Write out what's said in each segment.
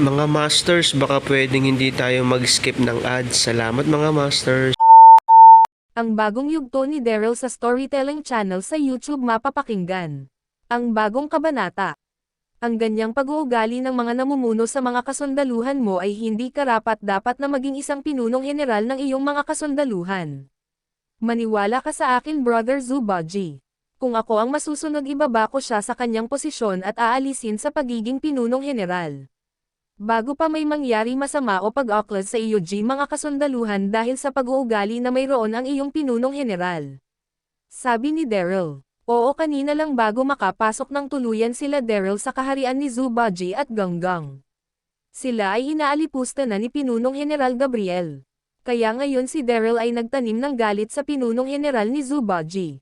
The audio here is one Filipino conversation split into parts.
Mga Masters, baka pwedeng hindi tayo mag-skip ng ads. Salamat mga Masters. Ang bagong yugto ni Daryl sa Storytelling Channel sa YouTube mapapakinggan. Ang bagong kabanata. Ang ganyang pag-uugali ng mga namumuno sa mga kasundaluhan mo ay hindi karapat dapat na maging isang pinunong general ng iyong mga kasundaluhan. Maniwala ka sa akin Brother Zubaji. Kung ako ang masusunod ibaba ko siya sa kanyang posisyon at aalisin sa pagiging pinunong general. Bago pa may mangyari masama o pag-aklad sa iyo G mga kasundaluhan dahil sa pag-uugali na mayroon ang iyong pinunong general. Sabi ni Daryl. Oo kanina lang bago makapasok ng tuluyan sila Daryl sa kaharian ni Zubaji at Ganggang. Sila ay inaalipusta na ni Pinunong General Gabriel. Kaya ngayon si Daryl ay nagtanim ng galit sa Pinunong General ni Zubaji.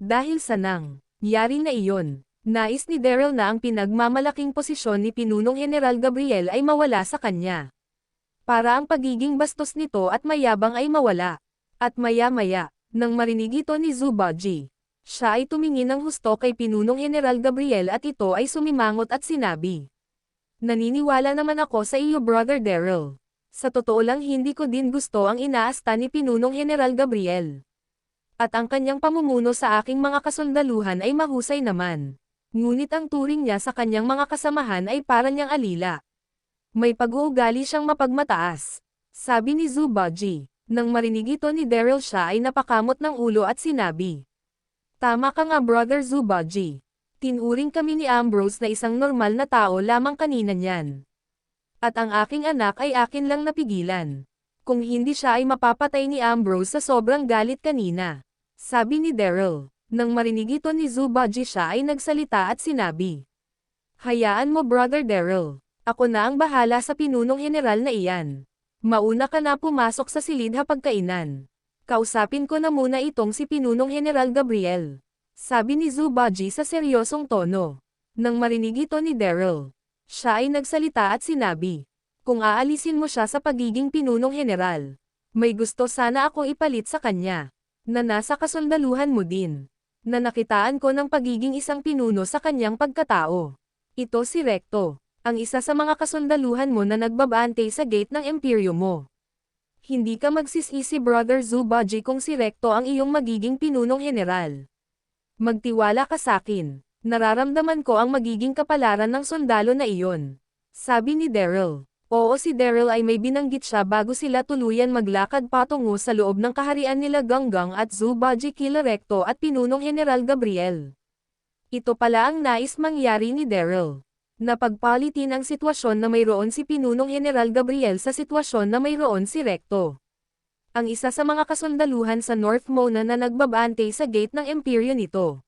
Dahil sa nang, yari na iyon, Nais ni Daryl na ang pinagmamalaking posisyon ni Pinunong General Gabriel ay mawala sa kanya. Para ang pagiging bastos nito at mayabang ay mawala. At maya-maya, nang marinig ito ni Zubaji, siya ay tumingin ng husto kay Pinunong General Gabriel at ito ay sumimangot at sinabi. Naniniwala naman ako sa iyo Brother Daryl. Sa totoo lang hindi ko din gusto ang inaasta ni Pinunong General Gabriel. At ang kanyang pamumuno sa aking mga kasundaluhan ay mahusay naman. Ngunit ang turing niya sa kanyang mga kasamahan ay para niyang alila. May pag-uugali siyang mapagmataas. Sabi ni Zubaji. Nang marinig ito ni Daryl siya ay napakamot ng ulo at sinabi. Tama ka nga brother Zubaji. Tinuring kami ni Ambrose na isang normal na tao lamang kanina niyan. At ang aking anak ay akin lang napigilan. Kung hindi siya ay mapapatay ni Ambrose sa sobrang galit kanina. Sabi ni Daryl. Nang marinig ito ni Zubaji siya ay nagsalita at sinabi. Hayaan mo brother Daryl. Ako na ang bahala sa pinunong general na iyan. Mauna ka na pumasok sa silid hapagkainan. Kausapin ko na muna itong si Pinunong General Gabriel. Sabi ni Zubaji sa seryosong tono. Nang marinig ito ni Daryl. Siya ay nagsalita at sinabi. Kung aalisin mo siya sa pagiging Pinunong General. May gusto sana akong ipalit sa kanya. Na nasa kasundaluhan mo din na nakitaan ko ng pagiging isang pinuno sa kanyang pagkatao. Ito si Recto, ang isa sa mga kasundaluhan mo na nagbabante sa gate ng imperyo mo. Hindi ka magsisisi Brother Zubaji kung si Recto ang iyong magiging pinunong general. Magtiwala ka sa akin. Nararamdaman ko ang magiging kapalaran ng sundalo na iyon. Sabi ni Daryl. Oo si Daryl ay may binanggit siya bago sila tuluyan maglakad patungo sa loob ng kaharian nila Ganggang at Zubaji Kilarekto at Pinunong General Gabriel. Ito pala ang nais mangyari ni Daryl. Napagpalitin ang sitwasyon na mayroon si Pinunong General Gabriel sa sitwasyon na mayroon si Recto. Ang isa sa mga kasundaluhan sa North Mona na nagbabante sa gate ng imperyo nito.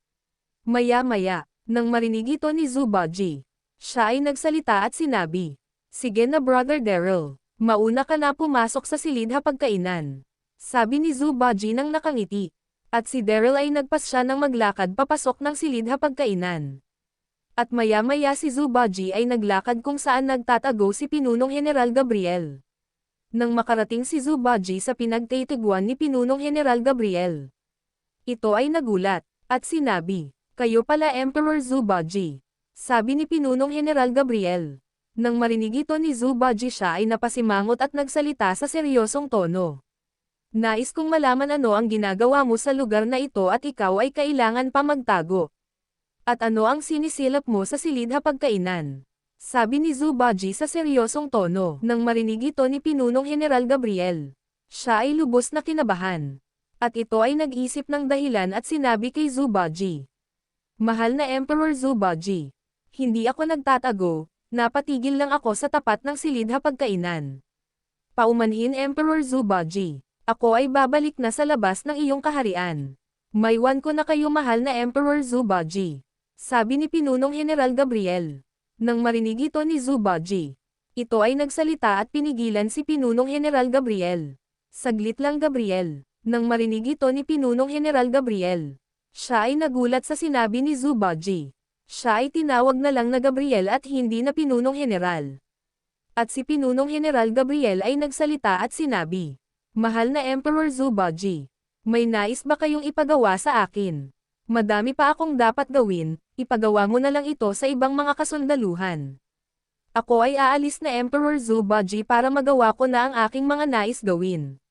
Maya-maya, nang marinig ito ni Zubaji, siya ay nagsalita at sinabi, Sige na brother Daryl, mauna ka na pumasok sa silid hapagkainan. Sabi ni Zubaji nang nakangiti. At si Daryl ay nagpas siya ng maglakad papasok ng silid hapagkainan. At maya-maya si Zubaji ay naglakad kung saan nagtatago si Pinunong General Gabriel. Nang makarating si Zubaji sa pinagtitiguan ni Pinunong General Gabriel. Ito ay nagulat, at sinabi, Kayo pala Emperor Zubaji. Sabi ni Pinunong General Gabriel. Nang marinig ito ni Zubaji siya ay napasimangot at nagsalita sa seryosong tono. Nais kong malaman ano ang ginagawa mo sa lugar na ito at ikaw ay kailangan pa magtago. At ano ang sinisilap mo sa silid hapagkainan. Sabi ni Zubaji sa seryosong tono nang marinig ito ni Pinunong General Gabriel. Siya ay lubos na kinabahan. At ito ay nag-isip ng dahilan at sinabi kay Zubaji. Mahal na Emperor Zubaji. Hindi ako nagtatago, napatigil lang ako sa tapat ng silid hapagkainan. Paumanhin Emperor Zubaji. Ako ay babalik na sa labas ng iyong kaharian. Maywan ko na kayo mahal na Emperor Zubaji. Sabi ni Pinunong General Gabriel. Nang marinig ito ni Zubaji. Ito ay nagsalita at pinigilan si Pinunong General Gabriel. Saglit lang Gabriel. Nang marinig ito ni Pinunong General Gabriel. Siya ay nagulat sa sinabi ni Zubaji. Siya ay tinawag na lang na Gabriel at hindi na Pinunong General. At si Pinunong General Gabriel ay nagsalita at sinabi, Mahal na Emperor Zubaji, may nais ba kayong ipagawa sa akin? Madami pa akong dapat gawin, ipagawa mo na lang ito sa ibang mga kasundaluhan. Ako ay aalis na Emperor Zubaji para magawa ko na ang aking mga nais gawin.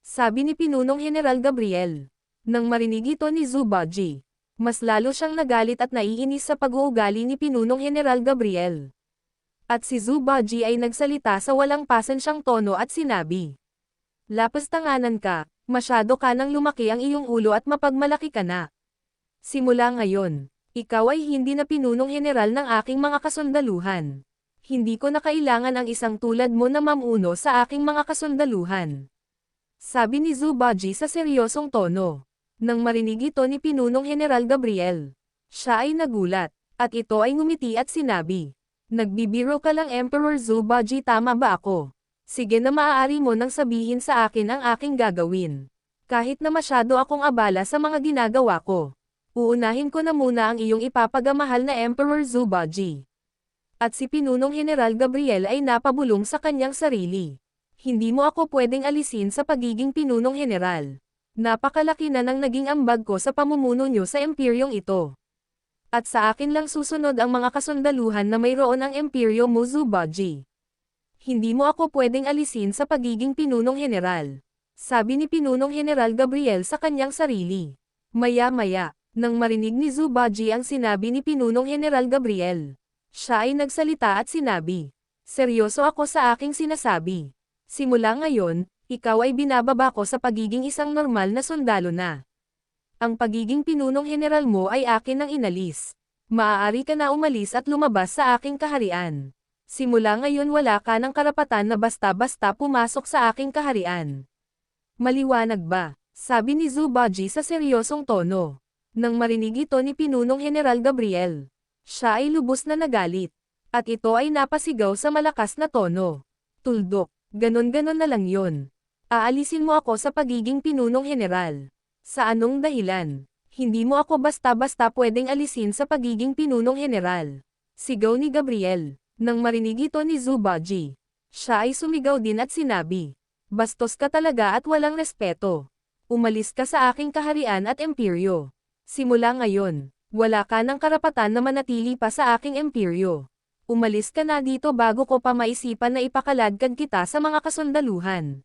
Sabi ni Pinunong General Gabriel. Nang marinig ito ni Zubaji, mas lalo siyang nagalit at naiinis sa pag-uugali ni Pinunong General Gabriel. At si Zubaji ay nagsalita sa walang pasensyang tono at sinabi, Lapas tanganan ka, masyado ka nang lumaki ang iyong ulo at mapagmalaki ka na. Simula ngayon, ikaw ay hindi na pinunong general ng aking mga kasundaluhan. Hindi ko na kailangan ang isang tulad mo na mamuno sa aking mga kasundaluhan. Sabi ni Zubaji sa seryosong tono. Nang marinig ito ni Pinunong General Gabriel. Siya ay nagulat, at ito ay ngumiti at sinabi. Nagbibiro ka lang Emperor Zubaji tama ba ako? Sige na maaari mo nang sabihin sa akin ang aking gagawin. Kahit na masyado akong abala sa mga ginagawa ko. Uunahin ko na muna ang iyong ipapagamahal na Emperor Zubaji. At si Pinunong General Gabriel ay napabulong sa kanyang sarili. Hindi mo ako pwedeng alisin sa pagiging Pinunong General. Napakalaki na nang naging ambag ko sa pamumuno nyo sa empiryong ito. At sa akin lang susunod ang mga kasundaluhan na mayroon ang emperyo mo Zubaji. Hindi mo ako pwedeng alisin sa pagiging Pinunong General. Sabi ni Pinunong General Gabriel sa kanyang sarili. Maya-maya, nang marinig ni Zubaji ang sinabi ni Pinunong General Gabriel. Siya ay nagsalita at sinabi, Seryoso ako sa aking sinasabi. Simula ngayon, ikaw ay binababa ko sa pagiging isang normal na sundalo na. Ang pagiging pinunong general mo ay akin ang inalis. Maaari ka na umalis at lumabas sa aking kaharian. Simula ngayon wala ka ng karapatan na basta-basta pumasok sa aking kaharian. Maliwanag ba? Sabi ni Zubaji sa seryosong tono. Nang marinig ito ni Pinunong General Gabriel. Siya ay lubos na nagalit. At ito ay napasigaw sa malakas na tono. Tuldok, ganon-ganon na lang yon. Aalisin mo ako sa pagiging pinunong general. Sa anong dahilan? Hindi mo ako basta-basta pwedeng alisin sa pagiging pinunong general. Sigaw ni Gabriel. Nang marinig ito ni Zubaji. Siya ay sumigaw din at sinabi. Bastos ka talaga at walang respeto. Umalis ka sa aking kaharian at emperyo. Simula ngayon, wala ka ng karapatan na manatili pa sa aking emperyo. Umalis ka na dito bago ko pa maisipan na ipakaladkad kita sa mga kasundaluhan.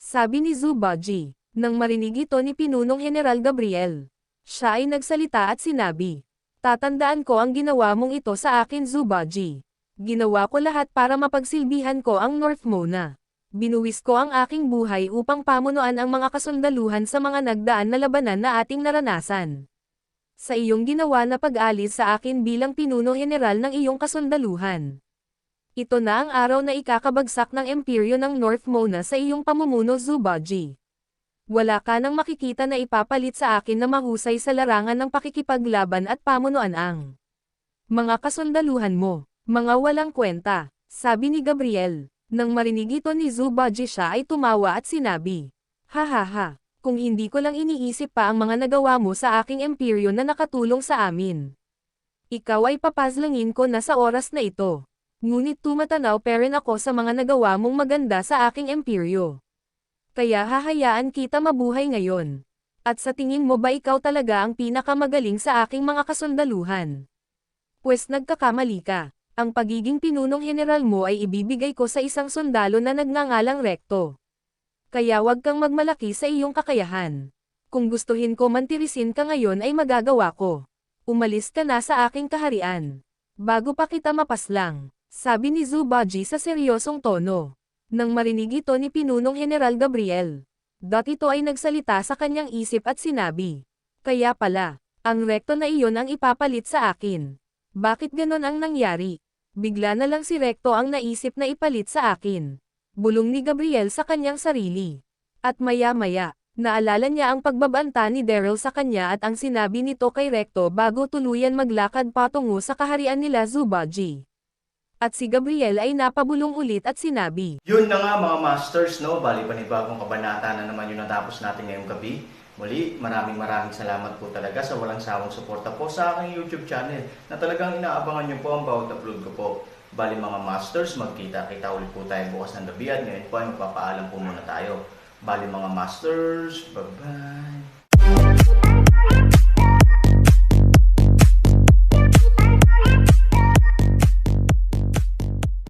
Sabi ni Zubaji, nang marinig ito ni Pinunong General Gabriel. Siya ay nagsalita at sinabi, Tatandaan ko ang ginawa mong ito sa akin Zubaji. Ginawa ko lahat para mapagsilbihan ko ang North Mona. Binuwis ko ang aking buhay upang pamunuan ang mga kasundaluhan sa mga nagdaan na labanan na ating naranasan. Sa iyong ginawa na pag-alis sa akin bilang pinuno general ng iyong kasundaluhan. Ito na ang araw na ikakabagsak ng emperyo ng North Mona sa iyong pamumuno Zubaji. Wala ka nang makikita na ipapalit sa akin na mahusay sa larangan ng pakikipaglaban at pamunuan ang mga kasundaluhan mo, mga walang kwenta, sabi ni Gabriel. Nang marinig ito ni Zubaji siya ay tumawa at sinabi, Ha ha ha, kung hindi ko lang iniisip pa ang mga nagawa mo sa aking emperyo na nakatulong sa amin. Ikaw ay papazlangin ko na sa oras na ito. Ngunit tumatanaw pa rin ako sa mga nagawa mong maganda sa aking emperyo. Kaya hahayaan kita mabuhay ngayon. At sa tingin mo ba ikaw talaga ang pinakamagaling sa aking mga kasundaluhan? Pues nagkakamali ka. Ang pagiging pinunong general mo ay ibibigay ko sa isang sundalo na nagngangalang rekto. Kaya wag kang magmalaki sa iyong kakayahan. Kung gustuhin ko mantirisin ka ngayon ay magagawa ko. Umalis ka na sa aking kaharian. Bago pa kita mapaslang. Sabi ni Zubaji sa seryosong tono. Nang marinig ito ni Pinunong General Gabriel. Dot ito ay nagsalita sa kanyang isip at sinabi. Kaya pala, ang rekto na iyon ang ipapalit sa akin. Bakit ganon ang nangyari? Bigla na lang si Rekto ang naisip na ipalit sa akin. Bulong ni Gabriel sa kanyang sarili. At maya-maya, naalala niya ang pagbabanta ni Daryl sa kanya at ang sinabi nito kay Rekto bago tuluyan maglakad patungo sa kaharian nila Zubaji. At si Gabriel ay napabulong ulit at sinabi, Yun na nga mga masters, no? Bali panibagong kabanata na naman yung natapos natin ngayong gabi. Muli, maraming maraming salamat po talaga sa walang sawang suporta po sa aking YouTube channel na talagang inaabangan niyo po ang bawat upload ko po. Bali mga masters, magkita-kita ulit po tayo bukas ng gabi at ngayon po ay magpapaalam po muna tayo. Bali mga masters, bye-bye!